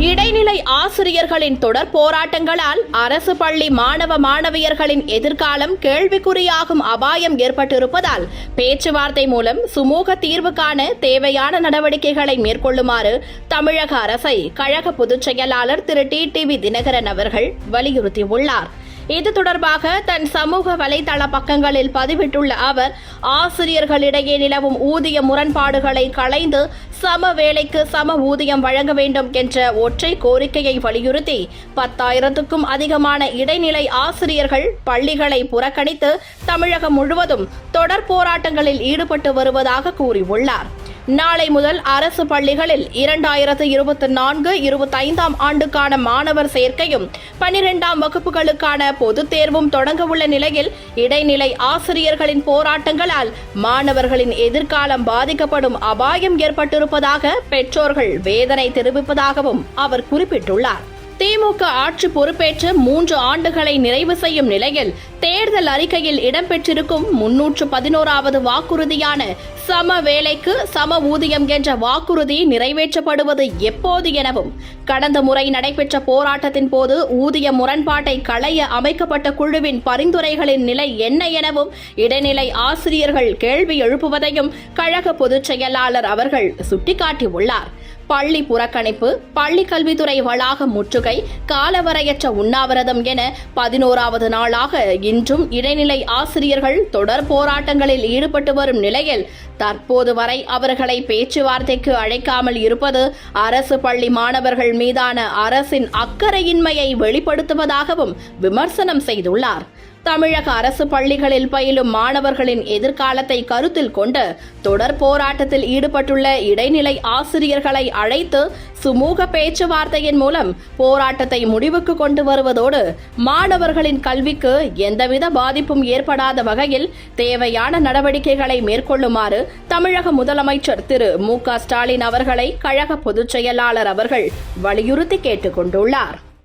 இடைநிலை ஆசிரியர்களின் தொடர் போராட்டங்களால் அரசு பள்ளி மாணவ மாணவியர்களின் எதிர்காலம் கேள்விக்குறியாகும் அபாயம் ஏற்பட்டிருப்பதால் பேச்சுவார்த்தை மூலம் சுமூக தீர்வு காண தேவையான நடவடிக்கைகளை மேற்கொள்ளுமாறு தமிழக அரசை கழக பொதுச் செயலாளர் திரு டி டிவி தினகரன் அவர்கள் வலியுறுத்தியுள்ளார். இது தொடர்பாக தன் சமூக வலைதள பக்கங்களில் பதிவிட்டுள்ள அவர் ஆசிரியர்களிடையே நிலவும் ஊதிய முரண்பாடுகளை களைந்து சம வேலைக்கு சம ஊதியம் வழங்க வேண்டும் என்ற ஒற்றை கோரிக்கையை வலியுறுத்தி பத்தாயிரத்துக்கும் அதிகமான இடைநிலை ஆசிரியர்கள் பள்ளிகளை புறக்கணித்து தமிழகம் முழுவதும் தொடர் போராட்டங்களில் ஈடுபட்டு வருவதாக கூறியுள்ளார். நாளை முதல் அரசு பள்ளிகளில் இரண்டாயிரத்து இருபத்தி நான்கு இருபத்தைந்தாம் ஆண்டுக்கான மாணவர் சேர்க்கையும் பனிரெண்டாம் வகுப்புகளுக்கான பொதுத் தேர்வும் தொடங்கவுள்ள நிலையில் இடைநிலை ஆசிரியர்களின் போராட்டங்களால் மாணவர்களின் எதிர்காலம் பாதிக்கப்படும் அபாயம் ஏற்பட்டிருப்பதாக பெற்றோர்கள் வேதனை தெரிவிப்பதாகவும் அவர் குறிப்பிட்டுள்ளார். திமுக ஆட்சி பொறுப்பேற்று மூன்று ஆண்டுகளை நிறைவு செய்யும் நிலையில் தேர்தல் அறிக்கையில் இடம்பெற்றிருக்கும் முன்னூற்று பதினோராவது வாக்குறுதியான சம வேலைக்கு சம ஊதியம் என்ற வாக்குறுதி நிறைவேற்றப்படுவது எப்போது எனவும் கடந்த முறை நடைபெற்ற போராட்டத்தின் போது ஊதிய முரண்பாட்டை களைய அமைக்கப்பட்ட குழுவின் பரிந்துரைகளின் நிலை என்ன எனவும் இடைநிலை ஆசிரியர்கள் கேள்வி எழுப்புவதையும் கழக பொதுச் செயலாளர் அவர்கள் சுட்டிக்காட்டியுள்ளார். பள்ளி புறக்கணிப்பு பள்ளி கல்வித்துறை வளாக முற்றுகை காலவரையற்ற உண்ணாவிரதம் என பதினோராவது நாளாக இன்றும் இடைநிலை ஆசிரியர்கள் தொடர் போராட்டங்களில் ஈடுபட்டு வரும் நிலையில் தற்போது வரை அவர்களை பேச்சுவார்த்தைக்கு அழைக்காமல் இருப்பது அரசு பள்ளி மாணவர்கள் மீதான அரசின் அக்கறையின்மையை வெளிப்படுத்துவதாகவும் விமர்சனம் செய்துள்ளார். தமிழக அரசு பள்ளிகளில் பயிலும் மாணவர்களின் எதிர்காலத்தை கருத்தில் கொண்டு தொடர் போராட்டத்தில் ஈடுபட்டுள்ள இடைநிலை ஆசிரியர்களை அழைத்து சுமூக பேச்சுவார்த்தையின் மூலம் போராட்டத்தை முடிவுக்கு கொண்டு வருவதோடு மாணவர்களின் கல்விக்கு எந்தவித பாதிப்பும் ஏற்படாத வகையில் தேவையான நடவடிக்கைகளை மேற்கொள்ளுமாறு தமிழக முதலமைச்சர் திரு மு க ஸ்டாலின் அவர்களை கழக பொதுச் செயலாளர் அவர்கள் வலியுறுத்தி கேட்டுக் கொண்டுள்ளார்.